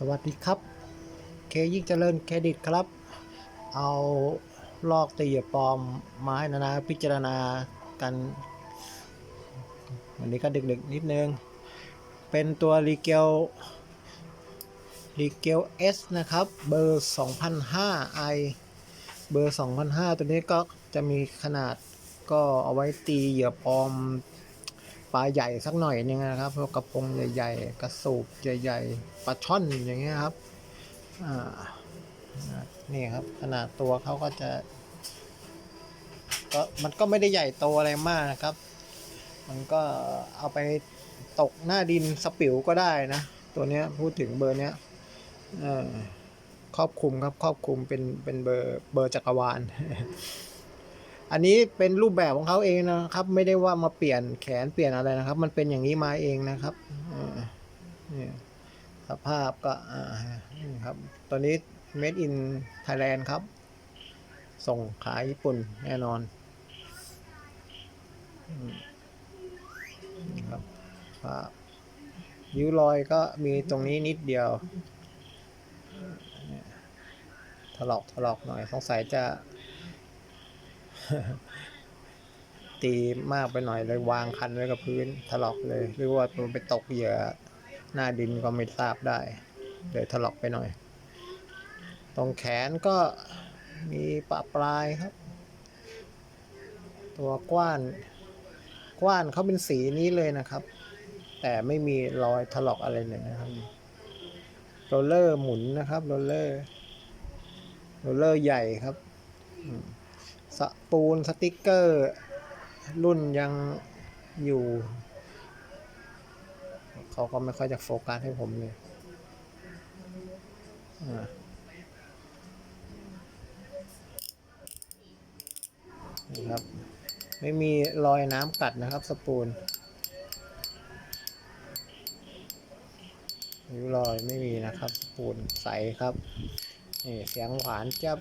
สวัสดีครับ เคยิ่งเจริญเครดิตครับ เอาลอกตีเหยือปลอมมาให้นานาพิจารณากัน วันนี้ก็ดึกๆนิดนึง เป็นตัวรีเกลรีเกล S นะครับ เบอร์ 2005 i เบอร์ 2005 ตัวนี้ก็จะมีขนาดก็เอาไว้ตีเหยื่อปลอม ปลาใหญ่สักหน่อยนึงนะครับพวกกระพงใหญ่ๆ กระสูบใหญ่ๆ ปลาช่อนอย่างเงี้ยครับ อ่า นี่ครับ ขนาดตัวเขาก็จะ ก็มันก็ไม่ได้ใหญ่โตอะไรมากนะครับ มันก็เอาไปตกหน้าดินสปิวก็ได้นะ ตัวเนี้ยพูดถึงเบอร์เนี้ยครอบคลุมครับ ครอบคลุมเป็นเป็นเบอร์เบอร์จักรวาล อันนี้เป็นรูปแบบของเขาเองนะครับ ไม่ได้ว่ามาเปลี่ยนแขนเปลี่ยนอะไรนะครับ มันเป็นอย่างนี้มาเองนะครับเออนี่สภาพก็ครับตัวนี้ made in Thailand ครับ ส่งขายญี่ปุ่นแน่นอนครับภาพริ้วรอยก็มีตรงนี้นิดเดียวถลอกถลอกหน่อย สงสัยจะ ตีมากไปหน่อยเลยวางคันไว้กับพื้นถลอกเลย หรือว่ามันไปตกเหยื่อหน้าดินก็ไม่ทราบได้เลยถลอกไปหน่อย ตรงแขนก็มีปะปลายครับ ตัวกว้านกว้านเขาเป็นสีนี้เลยนะครับ แต่ไม่มีรอยถลอกอะไรเลยนะครับโรลเลอร์หมุนนะครับโรลเลอร์โรลเลอร์ใหญ่ครับ อืม สปูนสติกเกอร์ รุ่นยังอยู่ เขาก็ไม่ค่อยจะโฟกัสให้ผมเลยอ่านี่ครับ ไม่มีรอยน้ำกัดนะครับ สปูนริ้วรอยไม่มีนะครับ สปูนใสครับนี่เสียงหวานจับ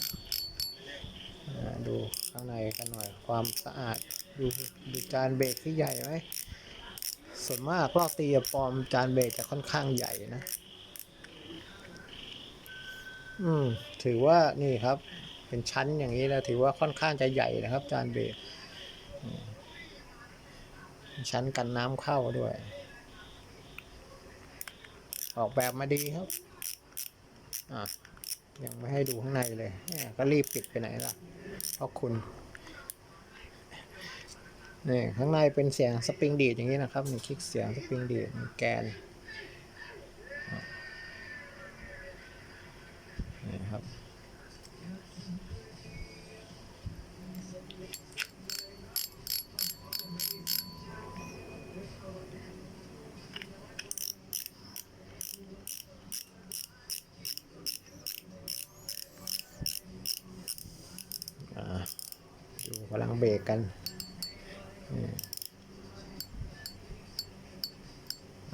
ดูข้างในกันหน่อยความสะอาด ดูดูจานเบรกที่ใหญ่ไหมส่วนมากลอกตีปลอมจานเบรกจะค่อนข้างใหญ่นะ อืม ถือว่านี่ครับ เป็นชั้นอย่างนี้แล้วถือว่าค่อนข้างจะใหญ่นะครับ จานเบรกชั้นกันน้ำเข้าด้วย ออกแบบมาดีครับ อะ ยังไม่ให้ดูข้างในเลย ก็รีบปิดไปไหนล่ะ พราะคุณนี่ข้างในเป็นเสียงสปริงดีดอย่างนี้นะครับนี่คลิกเสียงสปริงดีดแกนนี่ครับอ่าดูกำลัง เบรกกัน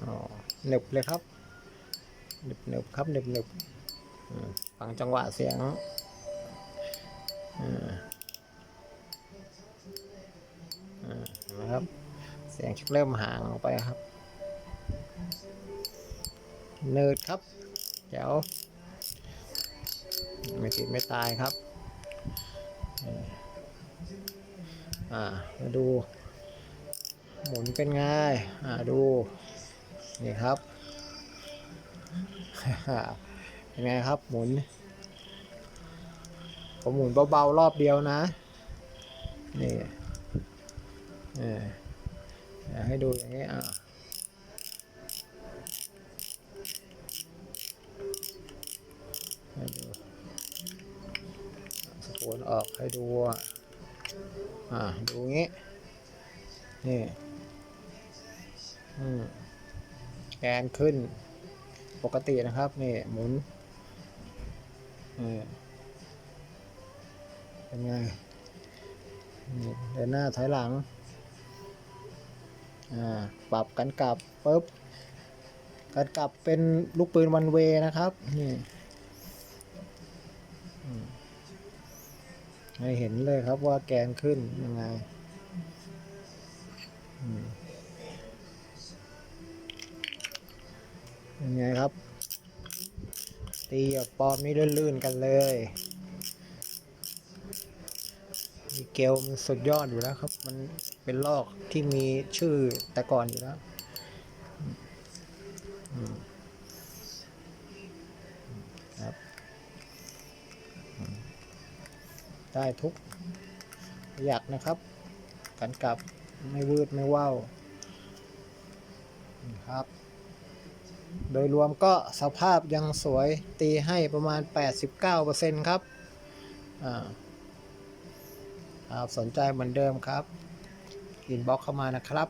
อ๋อหนึบเลยครับหนึบหนึบครับหนึบหนึบฟังจังหวะเสียงอ่าอ่านไหมครับ เสียงชักเริ่มห่างออกไปครับ เนิร์ดครับแจ๋วไม่ติดไม่ตายครับ อ่ามาดู หมุนเป็นไงอ่าดูนี่ครับเป็นไงครับหมุน ผมหมุนเบาๆรอบเดียวนะ นี่เอออยากให้ดูอย่างนี้อ่าให้ดูสปูนออกให้ดูอะ อ่าดูงี้ นี่อืมแกนขึ้น ปกตินะครับ นี่หมุนเออเป็นไงนี่เดินหน้าถอยหลัง อ่า ปรับกันกลับปุ๊บกันกลับเป็นลูกปืนวันเวนะครับ นี่ ให้เห็นเลยครับว่าแกนขึ้นยังไงอืมเป็นไงครับ ตีกับปอมนี่ลื่นๆกันเลยมีเกลมันสุดยอดอยู่แล้วครับ มันเป็นลอกที่มีชื่อแต่ก่อนอยู่แล้ว อืม ได้ทุกอยากนะครับ กันกลับไม่วืดไม่ว่าวครับ โดยรวมก็สภาพยังสวยตีให้ประมาณ 89%ครับอ่าครับสนใจเหมือนเดิมครับอินบ็อกเข้ามานะครับ